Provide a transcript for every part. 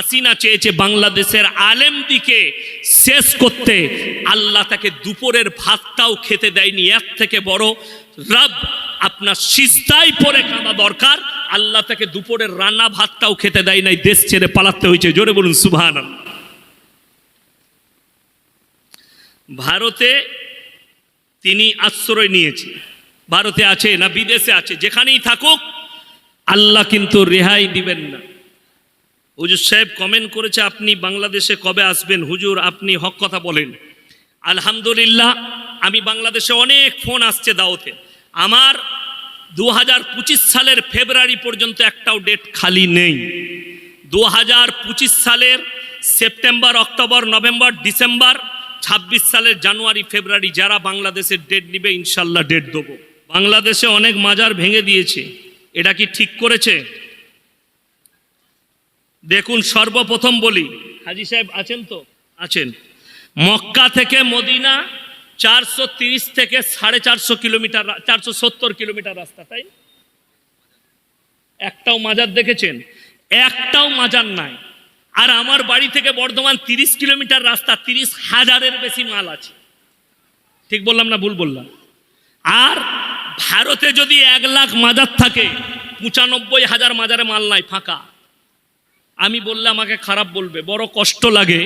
হাসিনা চেয়েছে বাংলাদেশের আলেম দিকে শেষ করতে। আল্লাহ তাকে দুপুরের ভাতটাও খেতে দেয়নি, এক থেকে বড়। রব, আপনার সিজদাই পরে কাঁদা দরকার। আল্লাহ তাকে দুপুরের রান্না ভাতটাও খেতে দেয় নাই, দেশ ছেড়ে পালাতে হয়েছে। জোরে বলুন সুভান ভারতে তিনি আশ্রয় নিয়েছে। ভারতে আছে না বিদেশে আছে, যেখানেই থাকুক, আল্লাহ কিন্তু রেহাই দিবেন না। হুজুর সাহেব কমেন্ট করেছে, আপনি বাংলাদেশে কবে আসবেন? হুজুর, আপনি হক কথা বলেন। আলহামদুলিল্লাহ, আমি বাংলাদেশে অনেক ফোন আসছে দাওতে আমার দু হাজার পঁচিশ সালের ফেব্রুয়ারি পর্যন্ত একটাও ডেট খালি নেই। দু হাজার পঁচিশ সালের সেপ্টেম্বর, অক্টোবর, নভেম্বর, ডিসেম্বর, ছাব্বিশ সালের জানুয়ারি, ফেব্রুয়ারি, যারা বাংলাদেশের ডেট নিবে, ইনশাল্লাহ ডেট দেবো। বাংলাদেশে অনেক মাজার ভেঙে দিয়েছে। এটা কি ঠিক করেছে? দেখুন সর্বপ্রথম বলি। হাজি সাহেব আছেন তো? আছেন। মক্কা থেকে মদিনা চারশো তিরিশ থেকে সাড়ে চারশো কিলোমিটার চারশো সত্তর কিলোমিটার রাস্তা তাই? একটাও মাজার দেখেছেন? একটাও মাজার নাই। আর আমার বাড়ি থেকে বর্ধমান তিরিশ কিলোমিটার রাস্তা তিরিশ হাজারের বেশি মাল আছে। ঠিক বললাম না ভুল বললাম? আর ভারতে যদি এক লাখ মাজার থাকে পঁচানব্বই হাজার মাজারে মাল নাই ফাঁকা। আমি বললে আমাকে খারাপ বলবে, বড় কষ্ট লাগে।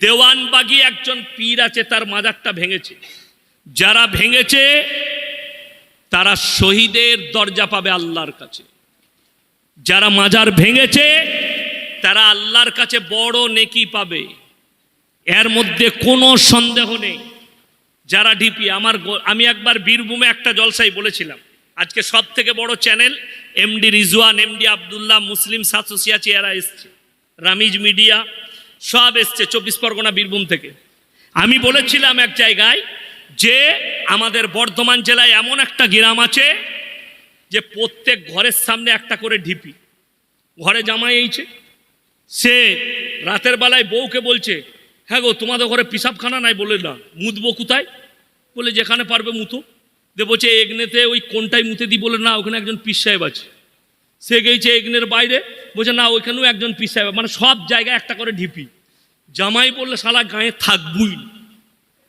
দেওয়ানবাগি একজন পীর আছে, তার মাজারটা ভেঙেছে। যারা ভেঙেছে, তারা শহীদের দরজা পাবে আল্লাহর কাছে। যারা মাজার ভেঙেছে, তারা আল্লাহর কাছে বড় নেকি পাবে। এর মধ্যে কোনো সন্দেহ নেই। যারা ডিপি, আমার আমি একবার বীরভূমে একটা জলসাই বলেছিলাম, আজকে সব থেকে বড় channel MD Rizwan MD Abdullah Muslim সাতসিয়াচি এরা এসছে। রামিজ মিডিয়া সব এসছে চব্বিশ পরগনা বীরভূম থেকে। আমি বলেছিলাম এক জায়গায় যে আমাদের বর্ধমান জেলায় এমন একটা গ্রাম আছে যে প্রত্যেক ঘরের সামনে একটা করে ঢিপি। ঘরে জামাই এইছে। সে রাতের বেলায় বউকে বলছে হ্যাঁ গো, তোমাদের ঘরে পিসাবখানা নাই বলে না। মুতবো কোথায়? বলে, যেখানে পারবে মুতো। দে বলছে এগনেতে ওই কোনটাই মুতে দি? বলে, না, ওখানে একজন পিস সাহেব আছে। সে গেছে এগনের বাইরে, বলছে, না, ওইখানেও একজন পিস সাহেব মানে সব জায়গায় একটা করে ঢিপি। জামাই বললে, শালা গায়ে থাকবই।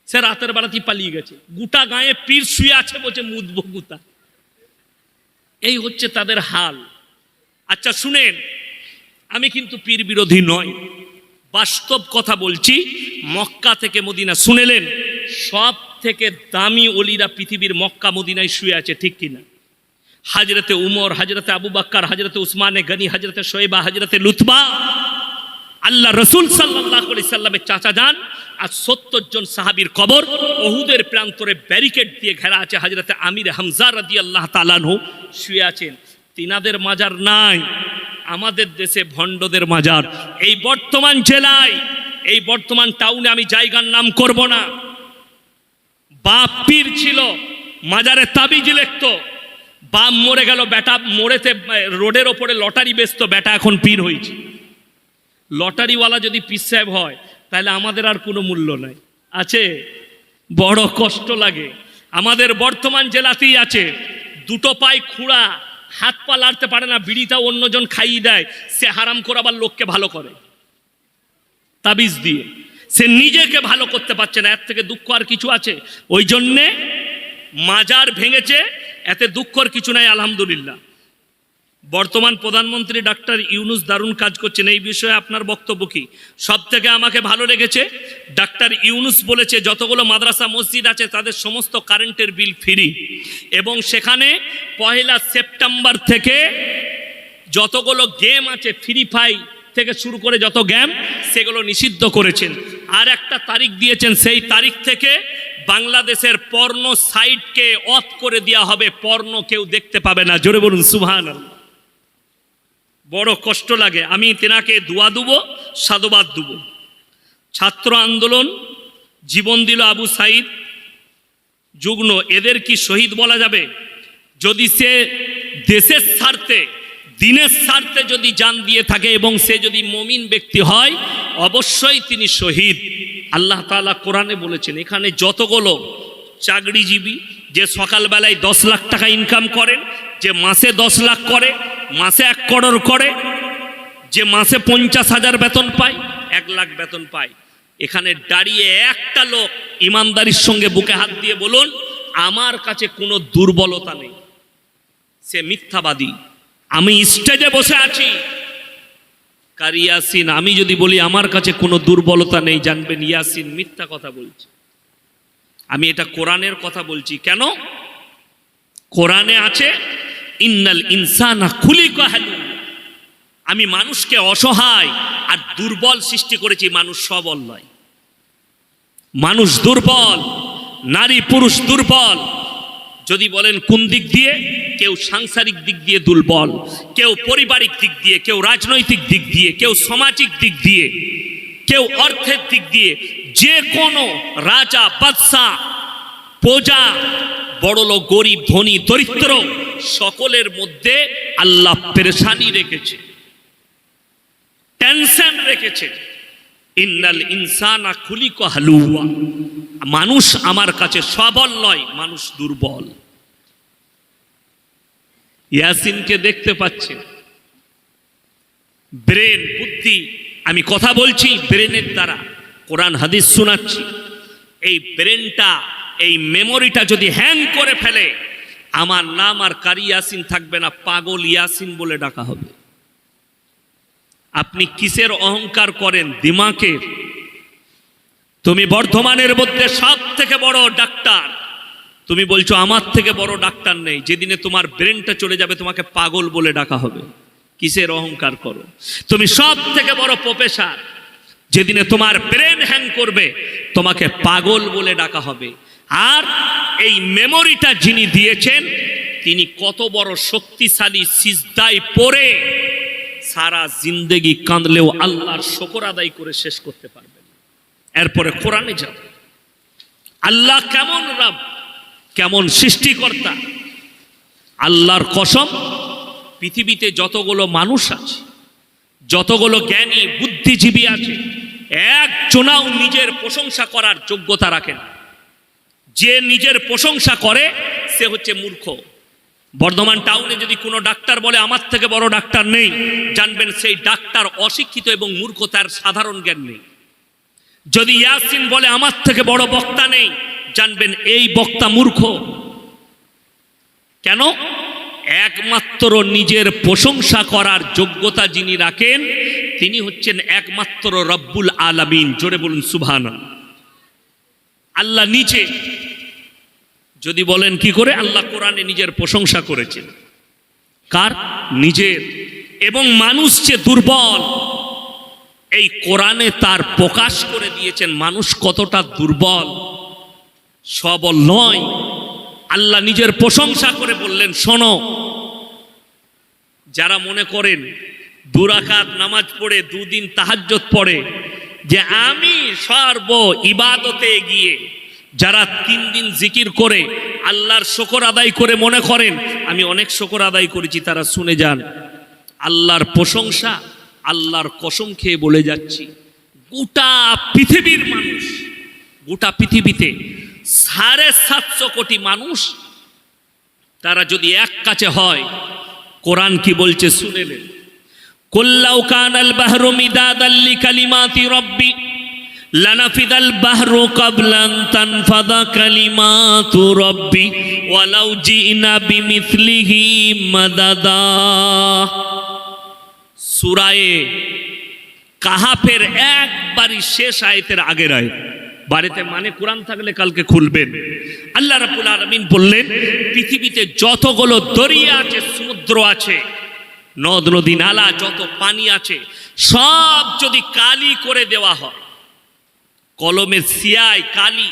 সে রাতের বেলাতেই পালিয়ে গেছে। গোটা গায়ে পীর শুয়ে আছে বলছে, মুদবো গুতা এই হচ্ছে তাদের হাল। আচ্ছা শুনেন, আমি কিন্তু পীর বিরোধী নয় বাস্তব কথা বলছি, মক্কা থেকে মদিনা। শুনেলেন, সব থেকে দামি অলিরা পৃথিবীর মক্কা মদিনায় শুয়ে আছে, ঠিক কিনা? হাজরতে উমর, হাজরতে আবু বাক্কার, হাজরতে উসমানে গনি, হাজরতে শোয়েবা, হাজরতে লুতবা আল্লাহ রসুল সাল্লাহ সাল্লামের চাচা যান আর সত্তর জন সাহাবীর কবর ওহুদের প্রান্তরে ব্যারিকেড দিয়ে ঘেরা আছে। হাজরতে আমির হামজা রাদি আল্লাহ তালানহু শুয়ে আছেন। তিনাদের মাজার নাই, আমাদের দেশে ভণ্ডদের মাজার। এই বর্তমান জেলায়, এই বর্তমান টাউনে আমি জায়গার নাম করব না। বাপ পীর ছিল, মাজারে তাবিজ লিখতো বাপ মরে গেল বেটা মরেতে রোডের ওপরে লটারি বেচতো, বেটা এখন পীর হয়েছে। লটারিওয়ালা যদি পীর সাহেব হয়, তাহলে আমাদের আর কোনো মূল্য নাই। আছে? বড় কষ্ট লাগে। আমাদের বর্তমান জেলাতেই আছে, দুটো পায়ে খুঁড়া, হাত পা লাড়তে পারে না, বিড়িটা অন্যজন খাইয়ে দেয়, সে হারাম করে আবার লোককে ভালো করে। তাবিজ দিয়ে। সে নিজেকে ভালো করতে পারছে না, এর থেকে দুঃখ আর কিছু আছে? ওই জন্যে মাজার ভেঙেছে, এতে দুঃখর কিছু নাই, আলহামদুলিল্লাহ। বর্তমান প্রধানমন্ত্রী ডাক্তার ইউনুস দারুণ কাজ করছেন, এই বিষয়ে আপনার বক্তব্য কি? সব থেকে আমাকে ভালো লেগেছে, ডাক্তার ইউনুস বলেছে, যতগুলো মাদ্রাসা, মসজিদ আছে, তাদের সমস্ত কারেন্টের বিল ফ্রি। এবং সেখানে পহেলা সেপ্টেম্বর থেকে যতগুলো গেম আছে, ফ্রি ফাই থেকে শুরু করে যত গেম, সেগুলো নিষিদ্ধ করেছেন। আর একটা তারিখ দিয়েছেন, সেই তারিখ থেকে বাংলাদেশের পর্ণ সাইটকে অফ করে দেওয়া হবে। পর্ণ কেউ দেখতে পাবে না। জোরে বলুন সুভান বড় কষ্ট লাগে। আমি তেনাকে দোয়া দেবো, সাধুবাদ দেবো। ছাত্র আন্দোলন, জীবন দিল আবু সাইদ। যুগ্ন, এদের কি শহীদ বলা যাবে? যদি সে দেশের স্বার্থে দিনের স্বার্থে যদি জান দিয়ে থাকে এবং সে যদি মমিন ব্যক্তি হয়, অবশ্যই তিনি শহীদ। আল্লাহ তাআলা কোরআনে বলেছেন, এখানে যতগুলো চাকরিজীবী যে সকালবেলায় দশ লাখ টাকা ইনকাম করেন, যে মাসে দশ লাখ করে, মাসে এক করোড় করে, যে মাসে পঞ্চাশ হাজার বেতন পায়, এক লাখ বেতন পায়। এখানে দাঁড়িয়ে একটা লোক ইমানদারির সঙ্গে বুকে হাত দিয়ে বলুন, আমার কাছে কোনো দুর্বলতা নেই। সে মিথ্যাবাদী। আমি স্টেজে বসে আছি। কার ইয়াসিন, আমি যদি বলি আমার কাছে কোনো দুর্বলতা নেই, জানবেন ইয়াসিন মিথ্যা কথা বলছে। আমি এটা কোরআনের কথা বলছি। কেন? কোরআনে আছে, ইন্নাল ইনসানা খুলি কাহালু আমি মানুষকে অসহায় আর দুর্বল সৃষ্টি করেছি, মানুষ সবল নয় মানুষ দুর্বল, নারী পুরুষ দুর্বল। যদি বলেন কোন দিক দিয়ে? কেউ সাংসারিক দিক দিয়ে দুর্বল, কেউ পারিবারিক দিক দিয়ে, কেউ রাজনৈতিক দিক দিয়ে, কেউ সামাজিক দিক দিয়ে, কেউ অর্থের দিক দিয়ে, যে কোনো রাজা বাদশাহ প্রজা, বড়লোক, গরিব, ধনী, দরিদ্র, সকলের মধ্যে আল্লাহ পেরেশানি রেখেছে, টেনশন রেখেছে। ইন্নাল ইনসানা খুলিক হালুয়া। মানুষ আমার কাছে সবল নয়, মানুষ দুর্বল। ইয়াসিনকে দেখতে পাচ্ছেন ব্রেন, বুদ্ধি, আমি কথা বলছি ব্রেনের দ্বারা। কোরআন, হাদিস শোনাচ্ছি। এই ব্রেনটা, এই মেমোরিটা যদি হ্যাং করে ফেলে, আমার নাম আর কারি ইয়াসিন থাকবে না, পাগল ইয়াসিন বলে ডাকা হবে। আপনি কিসের অহংকার করেন? দিমাকের। তুমি বর্ধমানের মধ্যে সব থেকে বড় ডাক্তার। তুমি বলছো, আমার থেকে বড় ডাক্তার নেই। যেদিনে তোমার ব্রেনটা চলে যাবে, তোমাকে পাগল বলে ডাকা হবে। কিসের অহংকার করো? তুমি সব থেকে বড় প্রফেসর। যেদিনে তোমার ব্রেন হ্যাং করবে, তোমাকে পাগল বলে ডাকা হবে। আর এই মেমোরিটা যিনি দিয়েছেন, তিনি কত বড় শক্তিশালী সিজদায় পড়ে সারা জিন্দেগি কাঁদলেও আল্লাহর শকর আদায় করে শেষ করতে পারবেন এরপরে কোরআনে যাবে। আল্লাহ কেমন রাব? কেমন সৃষ্টিকর্তা। আল্লাহর কসম, পৃথিবীতে যতগুলো মানুষ আছে, যতগুলো জ্ঞানী, বুদ্ধিজীবী আছে একজনাও নিজের প্রশংসা করার যোগ্যতা রাখে না। যে নিজের প্রশংসা করে, সে হচ্ছে মূর্খ। বর্ধমান টাউনে যদি কোনো ডাক্তার বলে, আমার থেকে বড় ডাক্তার নেই, জানবেন সেই ডাক্তার অশিক্ষিত এবং মূর্খ তার সাধারণ জ্ঞান নেই। যদি ইয়াসিন বলে, আমার থেকে বড় বক্তা নেই জানবেন এই বক্তা মূর্খ। কেন? একমাত্র নিজের প্রশংসা করার যোগ্যতা যিনি রাখেন, তিনি হচ্ছেন একমাত্র রব্বুল আলামিন। জোরে বলুন সুবহান আল্লাহ নিচে যদি বলেন কি করে? আল্লাহ কোরআনে নিজের প্রশংসা করেছেন। কার? নিজের। এবং মানুষ যে দুর্বল, এই কোরআনে তার প্রকাশ করে দিয়েছেন, মানুষ কতটা দুর্বল? সবল নয়। আল্লাহ নিজের প্রশংসা করে বললেন, শোনো, যারা মনে করেন দুরাকাত নামাজ পড়ে, দুদিন তাহাজ্জত পড়ে, যে আমি সর্ব ইবাদতে গিয়ে যারা তিন দিন জিকির করে, আল্লাহর শকর আদায় করে মনে করেন, আমি অনেক শকর আদায় করেছি, তারা শুনে যান। আল্লাহর প্রশংসা, আল্লাহর কসম খেয়ে বলে যাচ্ছি। গোটা পৃথিবীর মানুষ, গোটা পৃথিবীতে সাড়ে সাতশো কোটি মানুষ, তারা যদি এক কাছে হয়, কোরআন কি বলছে শুনে নেন কুল্লাউ কানাল বাহরু মিদাদাল্লি কালিমাতি রব্বি, লানাফিদাল বাহরু কাবলান তানফাদা কালিমাতু রব্বি, ওয়ালাউ জিনা বিমিথলিহি মাদাদা। সুরায়ে কাহাফের একবারই শেষ আয়তের আগের আয়ত। বাড়িতে মানে কোরআন থাকলে কালকে খুলবেন। আল্লাহ রাব্বুল আলামিন বললেন, পৃথিবীতে যতগুলো দরিয়া আছে, সমুদ্র আছে, নদ, নদী, নালা, যত পানি আছে, সব যদি কালি করে দেওয়া হয় কলমের সিয়ায় কালি,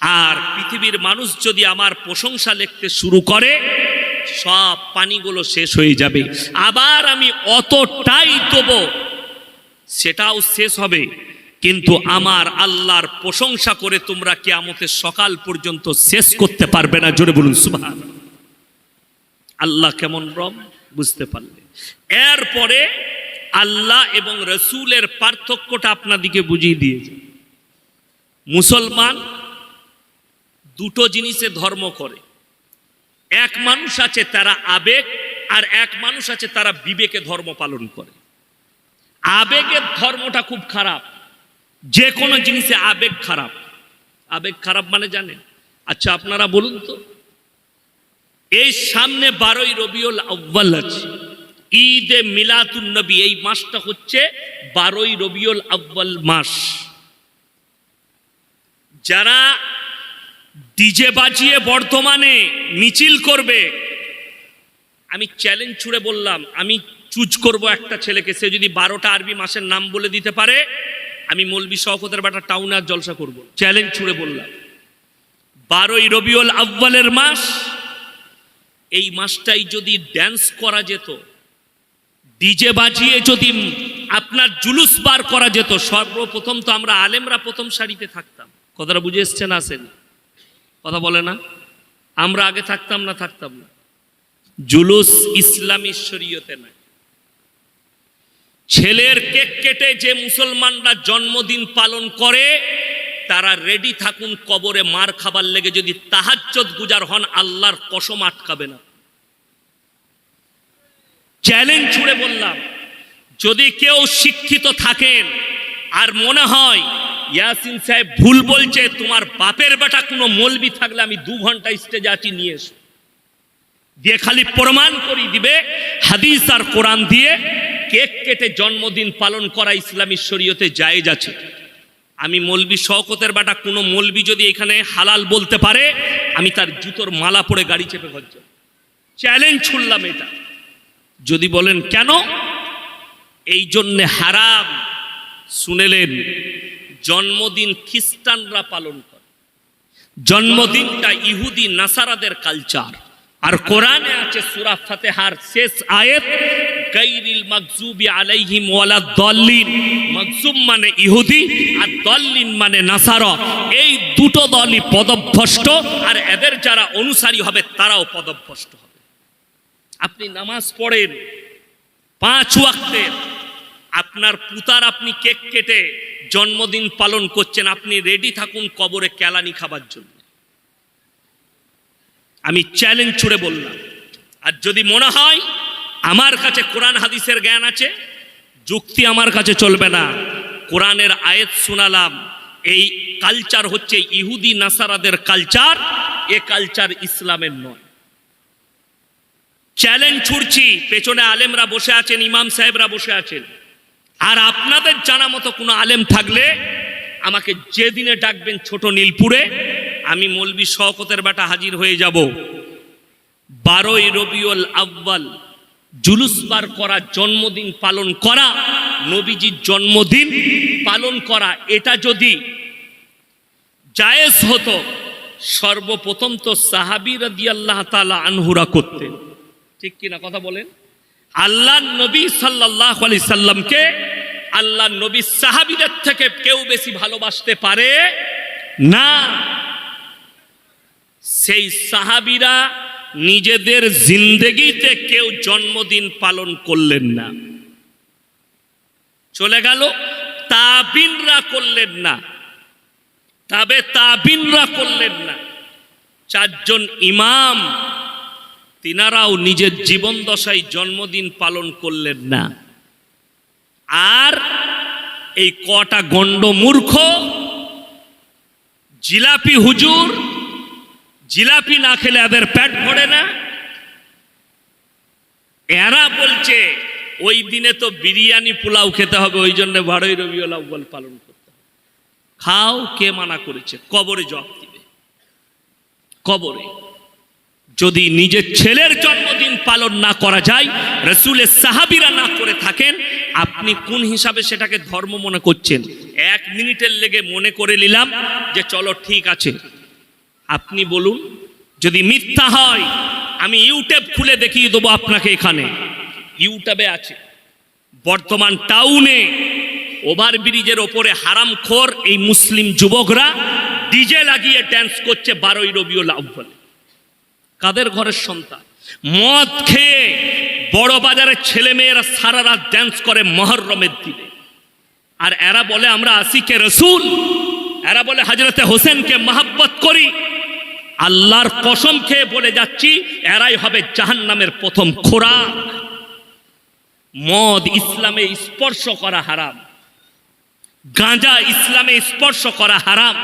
আর পৃথিবীর মানুষ যদি আমার প্রশংসা লিখতে শুরু করে, সব পানিগুলো শেষ হয়ে যাবে। আবার আমি অতটাই দেবো, সেটাও শেষ হবে। কিন্তু আমার আল্লাহর প্রশংসা করে তোমরা কে কেয়ামতের সকাল পর্যন্ত শেষ করতে পারবে না। জোরে বলুন সুবহান আল্লাহ কেমন রব? বুঝতে পারলে। এরপরে আল্লাহ এবং রসুলের পার্থক্যটা আপনাদিকে বুঝিয়ে দিয়েছে মুসলমান দুটো জিনিসে ধর্ম করে। এক মানুষ আছে তারা আবেগ, আর এক মানুষ আছে তারা বিবেকে ধর্ম পালন করে। আবেগের ধর্মটা খুব খারাপ। যে কোনো জিনিসে আবেগ খারাপ। আবেগ খারাপ মানে জানেন? আচ্ছা আপনারা বলুন তো। এই সামনে বারোই রবিউল আব্বাল আছে। ঈদে মিলাতুন নবী, এই মাসটা হচ্ছে বারোই রবিউল আব্বাল মাস। যারা ডিজে বাজিয়ে বর্তমানে মিছিল করবে, আমি চ্যালেঞ্জ ছুড়ে বললাম, আমি চুজ করব একটা ছেলেকে, সে যদি বারোটা আরবি মাসের নাম বলে দিতে পারে আমি মলবি শওকতের বাটা টাউনে আর জলসা করব। চ্যালেঞ্জ ছুড়ে বললাম। বারোই রবিউল আব্বালের মাস, এই মাসটাই যদি ড্যান্স করা যেত ডিজে বাজিয়ে যদি আপনার জুলুস বার করা যেত, সর্বপ্রথম তো আমরা আলেমরা প্রথম সারিতে থাকতাম। কথাটা বুঝে এসছেন আসেন? কথা বলে না? আমরা আগে থাকতাম না থাকতাম না। জুলুস ইসলামী শরীয়তে নাই। ছেলের কেক কেটে যে মুসলমানরা জন্মদিন পালন করে, তারা রেডি থাকুন কবরে মার খাবার লেগে, যদি তাহাজ্জত গুজার হন, আল্লাহর কসম আটকাবে না। চ্যালেঞ্জ ছুড়ে বললাম, যদি কেউ শিক্ষিত থাকেন, আর মনে হয়, ইয়াসিন সাহেব ভুল বলছে, তোমার বাপের বেটা কোনো মলবি থাকলে আমি দু ঘণ্টা স্টেজে আছি, নিয়ে এসো। দিয়ে খালি প্রমাণ করি দিবে, হাদিস আর কোরআন দিয়ে কেক কেটে জন্মদিন পালন করা ইসলামী শরীয়তে জায়েজ আছে। আমি মলবি শওকতের বাটা, কোনো মলবি যদি এখানে হালাল বলতে পারে, আমি তার জুতোর মালা পরে গাড়ি চেপে ঘর চ্যালেঞ্জ ছুড়লাম এটা। যদি বলেন কেন? এই জন্যে হারাম। শুনেলেন, জন্মদিন খ্রিস্টানরা পালন করে। জন্মদিনটা ইহুদি, নাসারাদের কালচার আর কোরআনে আছে সূরা ফাতিহার শেষ আয়াত গায়রিল মাগজুবি আলাইহিম ওয়ালা দল্লিন। মাগজুব মানে ইহুদি আর দল্লিন মানে নাসারা। এই দুটো দলই পদভ্রষ্ট আর এদের যারা অনুসারী হবে তারাও পদভ্রষ্ট হবে। আপনি নামাজ পড়েন পাঁচ ওয়াক্তের আপনার পুতার আপনি কেক কেটে জন্মদিন পালন করছেন, আপনি রেডি থাকুন কবরে কেলানি খাবার জন্য। আমি চ্যালেঞ্জ ছুড়ে বললাম, আর যদি মনে হয় আমার কাছে কোরআন হাদিসের জ্ঞান আছে, যুক্তি আমার কাছে চলবে না। কোরআনের আয়েত শোনালাম, এই কালচার হচ্ছে ইহুদি নাসারাদের কালচার এ কালচার ইসলামের নয়। চ্যালেঞ্জ ছুড়ছি, পেছনে আলেমরা বসে আছেন, ইমাম সাহেবরা বসে আছেন। আর আপনাদের জানা মতো কোনো আলেম থাকলে আমাকে যেদিনে ডাকবেন ছোট নীলপুরে, আমি মলবি শওকতের বেটা হাজির হয়ে যাব। বারোই রবিউল আব্বাল জুলুস বার করা, জন্মদিন পালন করা, নবীজির জন্মদিন পালন করা, এটা যদি জায়েজ হতো, সর্বপ্রথম তো সাহাবি রাদি আল্লাহ তালা আনহুরা করতেন। ঠিক কিনা কথা বলেন? আল্লাহ নবী সাল্লাহ আলি সাল্লামকে আল্লাহ নবী সাহাবিদের থেকে কেউ বেশি ভালোবাসতে পারে না। সেই সাহাবিরা নিজেদের জিন্দেগিতে কেউ জন্মদিন পালন করলেন না। চলে গেল, তাবিনরা করলেন না। তবে তাবিনরা করলেন না। চারজন ইমাম, তিনারাও নিজের জীবন দশায় জন্মদিন পালন করলেন না। আর এই কটা গণ্ড মূর্খ, জিলাপি হুজুর জিলাপি না খেলে এদের প্যাট ভরে না? এরা বলছে, ওই দিনে তো বিরিয়ানি পোলাও খেতে হবে, ওই জন্য বারোই রবিউল আউ্বাল পালন করতে হবে। খাও, কে মানা করেছে? কবরে জব দিবে। কবরে। যদি নিজের ছেলের জন্মদিন পালন না করা যায়, রসুলের সাহাবিরা না করে থাকেন, আপনি কোন হিসাবে সেটাকে ধর্ম মনে করছেন? এক মিনিটের লেগে মনে করে নিলাম যে, চলো, ঠিক আছে। আপনি বলুন, যদি মিথ্যা হয়, আমি ইউটিউব খুলে দেখিয়ে দেবো আপনাকে এখানে। ইউটিউবে আছে। বর্তমান টাউনে ওভার ব্রিজের ওপরে হারামখোর এই মুসলিম যুবকরা ডিজে লাগিয়ে ড্যান্স করছে বারোই রবিউল বলে কাদের ঘরের সন্তান? মদ খেয়ে বড় বাজারের ছেলে মেয়েরা সারা রাত ড্যান্স করে মহরমের দিনে। আর এরা বলে, আমরা আসিকে রসুল। এরা বলে হজরতে হোসেনকে মহাব্বত করি। আল্লাহর কসম খেয়ে বলে যাচ্ছি, এরাই হবে জাহান্নামের প্রথম খোরা। মদ ইসলামে স্পর্শ করা হারাম। গাঁজা ইসলামে স্পর্শ করা হারাম।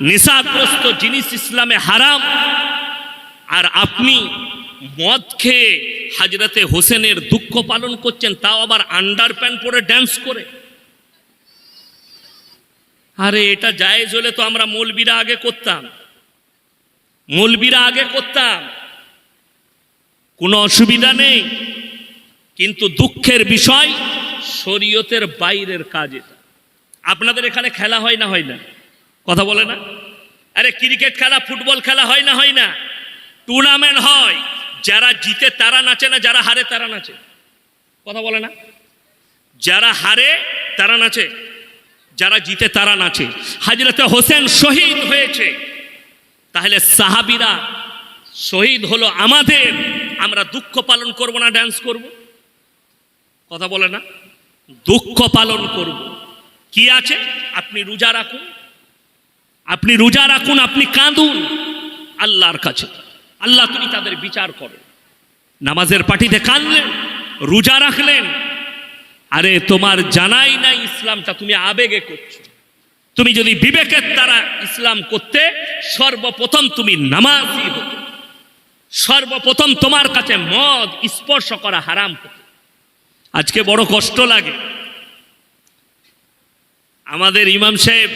নেশাগ্রস্ত জিনিস ইসলামে হারাম। আর আপনি মদ খেয়ে হাজরাতে হোসেনের দুঃখ পালন করছেন, তাও আবার আন্ডার প্যান্ট পরে ড্যান্স করে। আরে এটা জায়েজ হলে তো আমরা মৌলবীরা আগে করতাম। মৌলবীরা আগে করতাম। কোনো অসুবিধা নেই, কিন্তু দুঃখের বিষয় শরীয়তের বাইরের কাজ এটা। আপনাদের এখানে খেলা হয় না হয় না? কথা বলে না? আরে, ক্রিকেট খেলা, ফুটবল খেলা হয় না হয় না? টুর্নামেন্ট হয়, যারা জিতে তারা নাচে না, যারা হারে তারা নাচে। কথা বলে না? যারা হারে তারা নাচে, যারা জিতে তারা নাচে। হাজরতে হোসেন শহীদ হয়েছে। তাহলে সাহাবিরা শহীদ হলো আমাদের, আমরা দুঃখ পালন করব না ড্যান্স করব? কথা বলে না? দুঃখ পালন করব। কি আছে? আপনি রোজা রাখুন। আপনি রোজা রাখুন, আপনি কাঁদুন। আল্লাহর কাছে। আল্লাহ তুমি তাদের বিচার করো নামাজের পার্টিতে কাঁদলেন, রোজা রাখলেন। আরে তোমার জানাই না ইসলামটা, তুমি আবেগে করছ। তুমি যদি বিবেকের দ্বারা ইসলাম করতে, সর্বপ্রথম তুমি নামাজি হতো। সর্বপ্রথম তোমার কাছে মদ স্পর্শ করা হারাম হতো। আজকে বড় কষ্ট লাগে। আমাদের ইমাম সাহেব,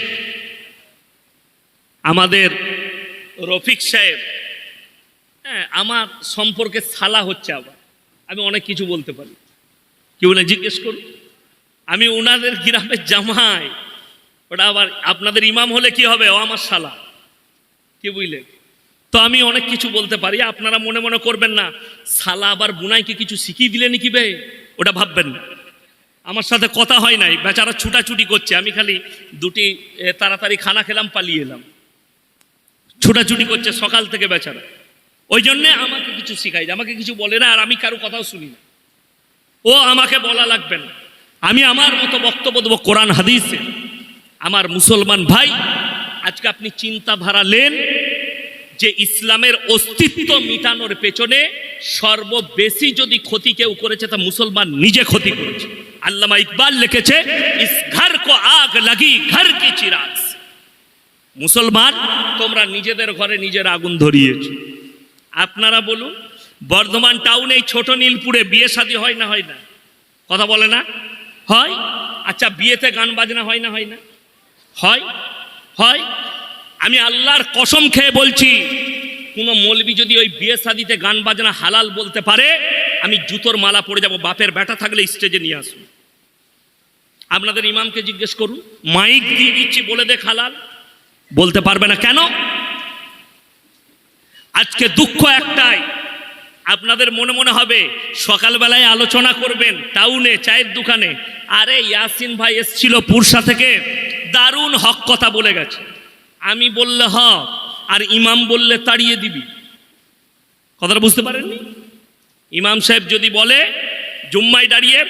আমাদের রফিক সাহেব হ্যাঁ আমার সম্পর্কে সালা হচ্ছে আবার। আমি অনেক কিছু বলতে পারি। কি বলে জিজ্ঞেস করুন আমি ওনাদের গ্রামের জামাই। ওটা আবার আপনাদের ইমাম হলে কি হবে? ও আমার শালা। কি বুঝলেন? তো আমি অনেক কিছু বলতে পারি, আপনারা মনে মনে করবেন না, শালা আবার বুনাইকে কিছু শিখিয়ে দিলেন কি বে? ওটা ভাববেন না। আমার সাথে কথা হয় নাই, বেচারা ছুটাছুটি করছে, আমি খালি দুটি তাড়াতাড়ি খানা খেলাম, পালিয়ে এলাম। ছুটাছুটি করছে সকাল থেকে বেচারা। ওই জন্যে আমাকে কিছু শিখাই আমাকে কিছু বলে না, আর আমি কারও কথাও শুনি না। ও আমাকে বলা লাগবে না। আমি আমার মতো বক্তব্য দেবো কোরআন, হাদিসে। আমার মুসলমান ভাই, আজকে আপনি চিন্তা ভারালেন যে ইসলামের অস্তিত্ব মিটানোর পেছনে সর্ববেশি যদি ক্ষতি কেউ করেছে, তা মুসলমান নিজে ক্ষতি করেছে। আল্লামা ইকবাল লিখেছে, ইস ঘর কো আগ লাগি, ঘর কি চিরাগ মুসলমান, তোমরা নিজেদের ঘরে নিজের আগুন ধরিয়েছো। আপনারা বলুন, বর্ধমান টাউনে এই ছোট নীলপুরে বিয়ে শাদী হয় না হয় না? কথা বলে না? হয়? আচ্ছা বিয়েতে গান বাজনা হয় না হয় না? হয়? হয়? আমি আল্লাহর কসম খেয়ে বলছি, কোনো মৌলবি যদি ওই বিয়ে শাদিতে গান বাজনা হালাল বলতে পারে, আমি জুতোর মালা পরে যাব, বাপের ব্যাটা থাকলে স্টেজে নিয়ে আসুন। আপনাদের ইমামকে জিজ্ঞেস করুন, মাইক দিয়ে দিচ্ছি, বলে দেখ হালাল। বলতে পারবে না কেন? আজকে দুঃখ একটাই, আপনাদের মনে মনে হবে, সকালবেলায় আলোচনা করবেন, টাউনে, চায়ের দোকানে। আরে ইয়াসিন ভাই এসছিল পুরসা থেকে। দারুণ হক কথা বলে গেছে। আমি বললে হ আর ইমাম বললে তাড়িয়ে দিবি। কথাটা বুঝতে পারেননি? ইমাম সাহেব যদি বলে, জুম্মায় দাঁড়িয়ে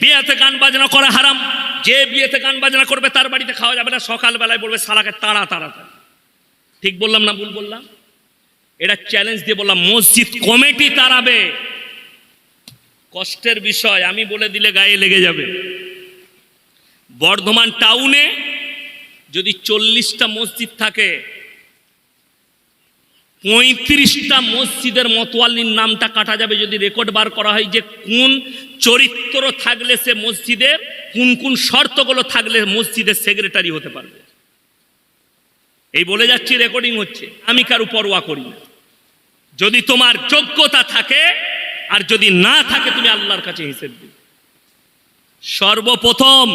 বিয়েতে গান বাজনা করা হারাম, যে বিয়েতে গান বাজনা করবে তার বাড়িতে খাওয়া যাবে না, সকালবেলায় বলবে তাড়া তাড়া তাড়া। ঠিক বললাম না ভুল বললাম? এটা চ্যালেঞ্জ দিয়ে বললাম, মসজিদ কমিটি তাড়াবে। কষ্টের বিষয়, আমি বলে দিলে গায়ে লেগে যাবে। বর্ধমান টাউনে যদি চল্লিশটা মসজিদ থাকে, পঁয়ত্রিশটা মসজিদের মতোয়ালির নামটা কাটা যাবে যদি রেকর্ড বার করা হয় যে কোন চরিত্র থাকলে সে মসজিদের কোন কোন শর্তগুলো থাকলে মসজিদের সেক্রেটারি হতে পারবে। এই বলে যাচ্ছি, রেকর্ডিং হচ্ছে। আমি কারও পরোয়া করি না। যদি তোমার যোগ্যতা থাকে, আর যদি না থাকে, তুমি আল্লাহর কাছে হিসেব দিবে সর্বপ্রথম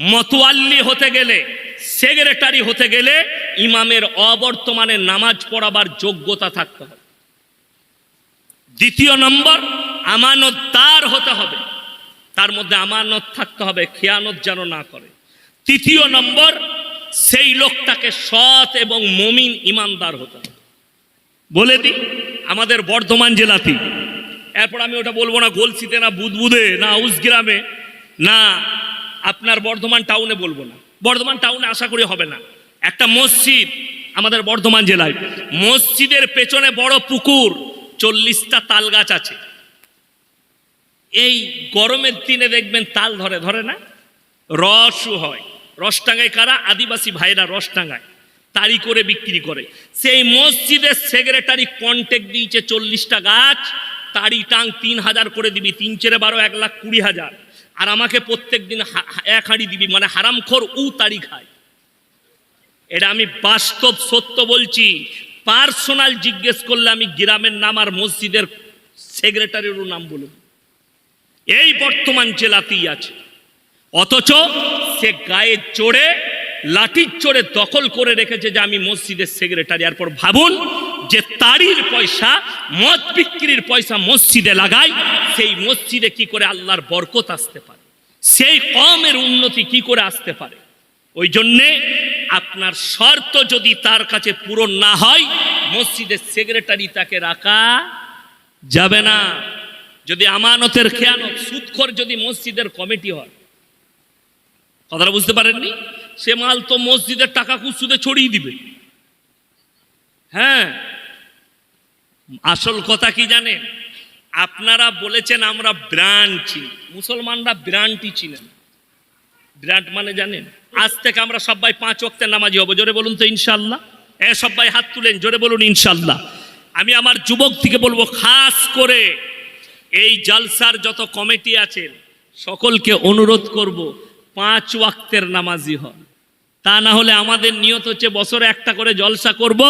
মতোয়াল্লি হতে গেলে, সেক্রেটারি হতে গেলে ইমামের অবর্তমানে নামাজ পড়াবার যোগ্যতা থাকতে হবে। দ্বিতীয় নম্বর, আমানতদার হতে হবে। তার মধ্যে আমানত থাকতে হবে, খেয়ানত যেন না করে। তৃতীয় নম্বর, সেই লোকটাকে সৎ এবং মমিন ইমানদার হতে হবে। বলে দিই, আমাদের বর্ধমান জেলাতে, এরপর আমি ওটা বলব না গোলসিতে না বুদবুদে, না উসগ্রামে না আপনার বর্ধমান টাউনে বলব না। বর্ধমান টাউনে আশা করি হবে না। একটা মসজিদ আমাদের বর্ধমান জেলায়। মসজিদের পেছনে বড় পুকুর, চল্লিশটা তাল গাছ আছে। এই গরমের দিনে দেখবেন তাল ধরে ধরে না? রসও হয়। রস টাঙ্গায় কারা? আদিবাসী ভাইরা রস টাঙ্গায় তাড়ি করে বিক্রি করে। সেই মসজিদের সেক্রেটারি কন্ট্যাক্ট দিয়েছে চল্লিশটা গাছ। তাড়ি টাং তিন হাজার করে দিবি। তিন চেরে বারো এক লাখ কুড়ি হাজার। আর আমাকে প্রত্যেক দিন এক হাঁড়ি দিবি মানে হারামখোর উ তাড়ি খায়। এটা আমি বাস্তব সত্য বলছি। পার্সোনাল জিজ্ঞেস করলে আমি গ্রামের নাম আর মসজিদের সেক্রেটারিরও নাম বলব এই বর্তমান জেলাতেই আছে। অথচ সে গায়ে চড়ে লাঠির চড়ে দখল করে রেখেছে যে আমি মসজিদের সেক্রেটারি। আর পর ভাবুন যে তারির পয়সা, মদ বিক্রির পয়সা মসজিদে লাগাই সেই মসজিদে কি করে আল্লাহর বরকত আসতে পারে? সেই কমের উন্নতি কি করে আসতে পারে? ওই জন্যে আপনার শর্ত যদি তার কাছে পূরণ না হয়, মসজিদের সেক্রেটারি তাকে রাখা যাবে না। যদি আমানতের খেয়ানত সুদখোর যদি মসজিদের কমিটি হয়। কথাটা বুঝতে পারেননি? সে মাল তো মসজিদের টাকা খুব সুদে ছড়িয়ে দিবে। হ্যাঁ আসল কথা কি জানেন? আপনারা বলেছেন আমরা ব্র্যান্ড চিনি। মুসলমানরা ব্র্যান্ডই চিনেন ব্র্যান্ড মানে জানেন? আজ থেকে আমরা সবাই পাঁচ ওয়াক্তের নামাজি হব। জোরে বলুন তো ইনশাল্লাহ। এ সবাই হাত তুলেন, জোরে বলুন ইনশাল্লাহ। আমি আমার যুবক থেকে বলব, খাস করে এই জালসার যত কমিটি আছেন, সকলকে অনুরোধ করব, পাঁচ ওয়াক্তের নামাজি হন। তা না হলে আমাদের নিয়ত হচ্ছে বছরে একটা করে জলসা করব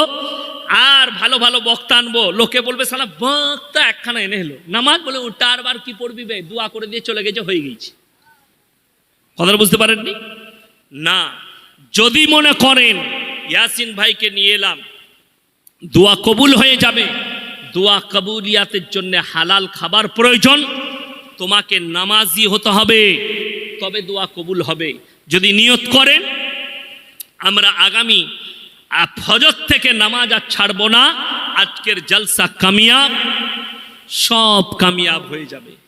আর ভালো ভালো বক্তা আনব। লোকে বলবে, সালা বক্তা একখানা এনে হলো নামাজ বলে ওটা আর বার কি পড়বি বে? দোয়া করে দিয়ে চলে গেছে, হয়ে গেছে। কথাটা বুঝতে পারেননি? না। যদি মনে করেন, ইয়াসিন ভাইকে নিয়ে এলাম, দোয়া কবুল হয়ে যাবে। দোয়া কবুলিয়াতের জন্য হালাল খাবার প্রয়োজন, তোমাকে নামাজি হতে হবে, তবে দোয়া কবুল হবে। যদি নিয়ত করেন, আমরা আগামী ফজর থেকে নামাজ আর ছাড়বো না। আজকের জলসা কামিয়াব সব কামিয়াব হয়ে যাবে।